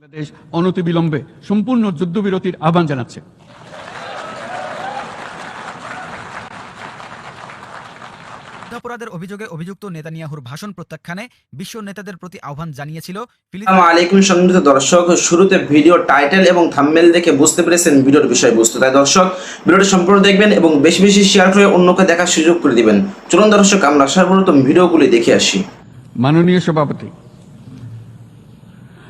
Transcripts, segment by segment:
বাংলাদেশ অনতিবিলম্বে সম্পূর্ণ যুদ্ধবিরতির আহ্বান জানাচ্ছে। যুদ্ধাপরাধের অভিযোগে অভিযুক্ত নেতানিয়াহুর ভাষণ প্রত্যাখ্যানে বিশ্ব নেতাদের প্রতি আহ্বান জানিয়েছিল আসসালামু আলাইকুম সম্মানিত দর্শক। শুরুতে ভিডিও টাইটেল এবং থাম্বনেল দেখে বুঝতে পেরেছেন ভিডিওর বিষয়বস্তু। তাই দর্শক ভিডিওটি সম্পূর্ণ দেখবেন এবং বেশি বেশি শেয়ার করে অন্যকে দেখার সুযোগ করে দিবেন। চলুন দর্শক আমরা সর্বপ্রথম ভিডিওগুলি দেখে আসি। মাননীয় সভাপতি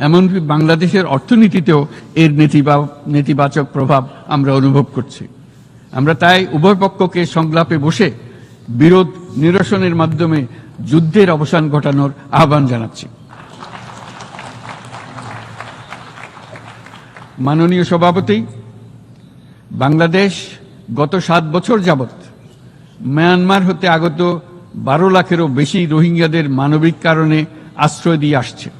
এমনকি বাংলাদেশের অর্থনীতিতেও এর নেতিবা- নেতিবাচক প্রভাব আমরা অনুভব করছি। আমরা তাই উভয় পক্ষকে সংলাপে বসে বিরোধ নিরসনের মাধ্যমে যুদ্ধের অবসান ঘটানোর আহ্বান জানাচ্ছি। মাননীয় সভাপতি, বাংলাদেশ গত সাত বছর যাবৎ মায়ানমার হতে আগত বারো লাখেরও বেশি রোহিঙ্গাদের মানবিক কারণে আশ্রয় দিয়ে আসছে।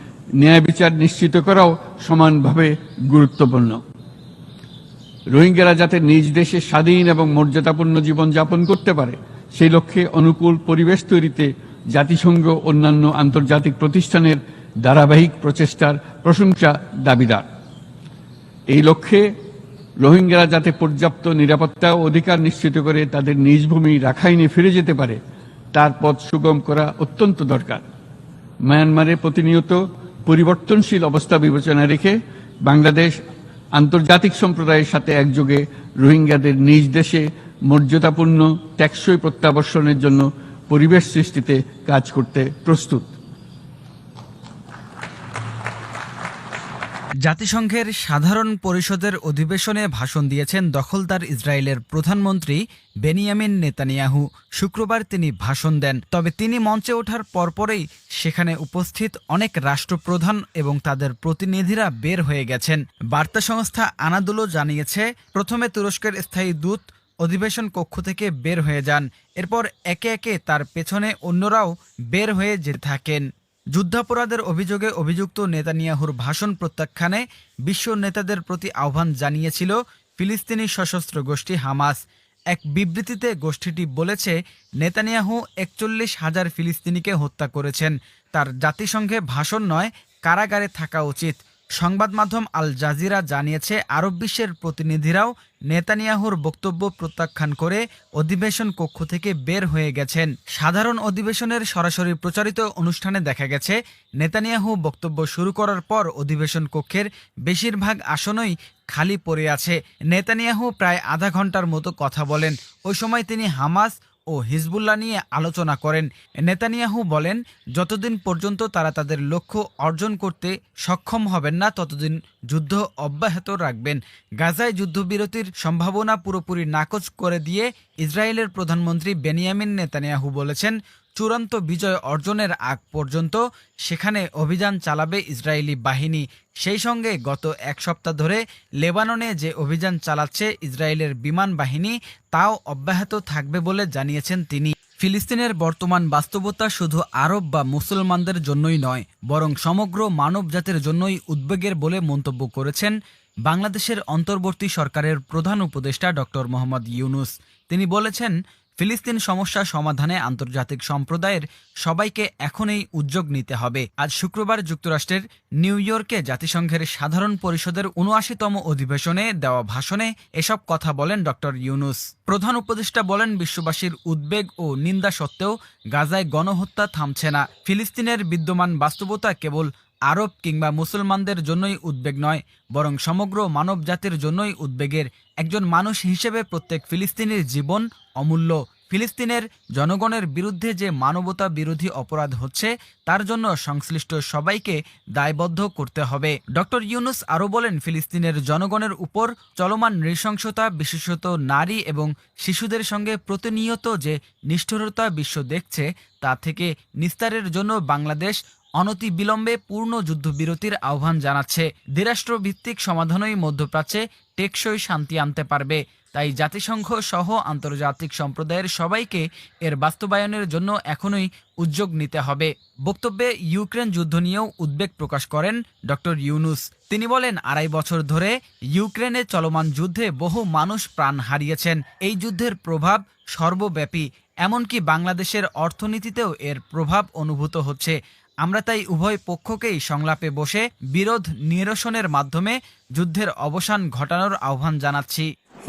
ন্যায় বিচার নিশ্চিত করাও সমানভাবে গুরুত্বপূর্ণ। রোহিঙ্গারা যাতে নিজ দেশে স্বাধীন এবং মর্যাদাপূর্ণ জীবন যাপন করতে পারে, সেই লক্ষ্যে অনুকূল পরিবেশ তৈরিতে জাতিসংঘ অন্যান্য আন্তর্জাতিক প্রতিষ্ঠানের ধারাবাহিক প্রচেষ্টার প্রশংসা দাবিদার। এই লক্ষ্যে রোহিঙ্গারা যাতে পর্যাপ্ত নিরাপত্তা ও অধিকার নিশ্চিত করে তাদের নিজ ভূমি রাখাইনে ফিরে যেতে পারে, তার পথ সুগম করা অত্যন্ত দরকার। মায়ানমারে প্রতিনিয়ত পরিবর্তনশীল অবস্থা বিবেচনা রেখে বাংলাদেশ আন্তর্জাতিক সম্প্রদায়ের সাথে একযোগে রোহিঙ্গাদের নিজ দেশে মর্যাদাপূর্ণ ট্যাক্সই প্রত্যাবর্ষণের জন্য পরিবেশ সৃষ্টিতে কাজ করতে প্রস্তুত। জাতিসংঘের সাধারণ পরিষদের অধিবেশনে ভাষণ দিয়েছেন দখলদার ইসরায়েলের প্রধানমন্ত্রী বেনিয়ামিন নেতানিয়াহু। শুক্রবার তিনি ভাষণ দেন। তবে তিনি মঞ্চে ওঠার পরপরেই সেখানে উপস্থিত অনেক রাষ্ট্রপ্রধান এবং তাদের প্রতিনিধিরা বের হয়ে গেছেন। বার্তা সংস্থা আনাদুলো জানিয়েছে, প্রথমে তুরস্কের স্থায়ী দূত অধিবেশন কক্ষ থেকে বের হয়ে যান। এরপর একে একে তার পেছনে অন্যরাও বের হয়ে যেতে থাকেন। যুদ্ধাপরাধের অভিযোগে অভিযুক্ত নেতানিয়াহুর ভাষণ প্রত্যাখ্যানে বিশ্ব নেতাদের প্রতি আহ্বান জানিয়েছিল ফিলিস্তিনি সশস্ত্র গোষ্ঠী হামাস। এক বিবৃতিতে গোষ্ঠীটি বলেছে, নেতানিয়াহু একচল্লিশ হাজার ফিলিস্তিনিকে হত্যা করেছেন। তার জাতিসংঘে ভাষণ নয়, কারাগারে থাকা উচিত। সংবাদ মাধ্যম আল জাজিরা জানিয়েছে, আরব বিশ্বের প্রতিনিধিরাও নেতানিয়াহুর বক্তব্য প্রত্যাখ্যান করে অধিবেশন কক্ষ থেকে বের হয়ে গেছেন। সাধারণ অধিবেশনের সরাসরি প্রচারিত অনুষ্ঠানে দেখা গেছে, নেতানিয়াহু বক্তব্য শুরু করার পর অধিবেশন কক্ষের বেশিরভাগ আসনই খালি পড়ে আছে। নেতানিয়াহু প্রায় আধা ঘণ্টার মতো কথা বলেন। ওই সময় তিনি হামাস ও হিজবুল্লাহ নিয়ে আলোচনা করেন। নেতানিয়াহু বলেন, যতদিন পর্যন্ত তারা তাদের লক্ষ্য অর্জন করতে সক্ষম হবেন না, ততদিন যুদ্ধ অব্যাহত রাখবেন। গাজায় যুদ্ধবিরতির সম্ভাবনা পুরোপুরি নাকচ করে দিয়ে ইসরায়েলের প্রধানমন্ত্রী বেনিয়ামিন নেতানিয়াহু বলেছেন চূড়ান্ত বিজয় অর্জনের আগ পর্যন্ত সেখানে অভিযান চালাবে ইসরায়েলি বাহিনী। সেই সঙ্গে গত এক সপ্তাহ ধরে লেবাননে যে অভিযান চালাচ্ছে ইসরায়েলের বিমান বাহিনী, তাও অব্যাহত থাকবে বলে জানিয়েছেন তিনি। ফিলিস্তিনের বর্তমান বাস্তবতা শুধু আরব বা মুসলমানদের জন্যই নয়, বরং সমগ্র মানবজাতির জন্যই উদ্বেগের বলে মন্তব্য করেছেন বাংলাদেশের অন্তর্বর্তী সরকারের প্রধান উপদেষ্টা ডক্টর মোহাম্মদ ইউনুস। তিনি বলেছেন ফিলিস্তিন সমস্যা সমাধানে আন্তর্জাতিক সম্প্রদায়ের সবাইকে এখনই উদ্যোগ নিতে হবে। আজ শুক্রবার যুক্তরাষ্ট্রের নিউ ইয়র্কে জাতিসংঘের সাধারণ পরিষদের উনআশিতম অধিবেশনে দেওয়া ভাষণে এসব কথা বলেন ডক্টর ইউনুস। প্রধান উপদেষ্টা বলেন, বিশ্ববাসীর উদ্বেগ ও নিন্দা সত্ত্বেও গাজায় গণহত্যা থামছে না। ফিলিস্তিনের বিদ্যমান বাস্তবতা কেবল আরব কিংবা মুসলমানদের জন্যই উদ্বেগ নয়, বরং সমগ্র মানব জাতির জন্যই উদ্বেগের একজন মানুষ হিসেবে প্রত্যেক ফিলিস্তিনির জীবন অমূল্য। ফিলিস্তিনের জনগণের বিরুদ্ধে যে মানবতা বিরোধী অপরাধ হচ্ছে, তার জন্য সংশ্লিষ্ট সবাইকে দায়বদ্ধ করতে হবে। ডক্টর ইউনুস আরও বলেন, ফিলিস্তিনের জনগণের উপর চলমান নৃশংসতা, বিশেষত নারী এবং শিশুদের সঙ্গে প্রতিনিয়ত যে নিষ্ঠুরতা বিশ্ব দেখছে, তা থেকে নিস্তারের জন্য বাংলাদেশ অনতি বিলম্বে পূর্ণ যুদ্ধবিরতির আহ্বান জানাচ্ছে। দ্বিরাষ্ট্র ভিত্তিক সমাধানই মধ্যপ্রাচ্যে টেকসই শান্তি আনতে পারবে। তাই জাতিসংঘ সহ আন্তর্জাতিক সম্প্রদায়ের সবাইকে এর বাস্তবায়নের জন্য এখনই উদ্যোগ নিতে হবে। বক্তব্যে ইউক্রেন যুদ্ধ নিয়েও উদ্বেগ প্রকাশ করেন ডক্টর ইউনুস। তিনি বলেন, আড়াই বছর ধরে ইউক্রেনে চলমান যুদ্ধে বহু মানুষ প্রাণ হারিয়েছেন। এই যুদ্ধের প্রভাব সর্বব্যাপী। এমনকি বাংলাদেশের অর্থনীতিতেও এর প্রভাব অনুভূত হচ্ছে। আমরা তাই উভয় পক্ষকেই সংলাপে বসে বিরোধ নিরসনের মাধ্যমে যুদ্ধের অবসান ঘটানোর আহ্বান জানাচ্ছি।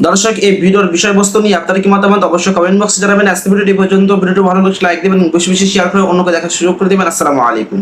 দর্শক, এই ভিডিওর বিষয়বস্তু নিয়ে আপনার কি মতামত অবশ্যই কমেন্ট বক্সে জানাবেন। আজকে ভিডিওটি পর্যন্ত, ভিডিওটি ভালো লাগলে লাইক দেবেন বেশি বেশি শেয়ার করে অন্যকে দেখার সুযোগ করে দেবেন। আসসালামু আলাইকুম।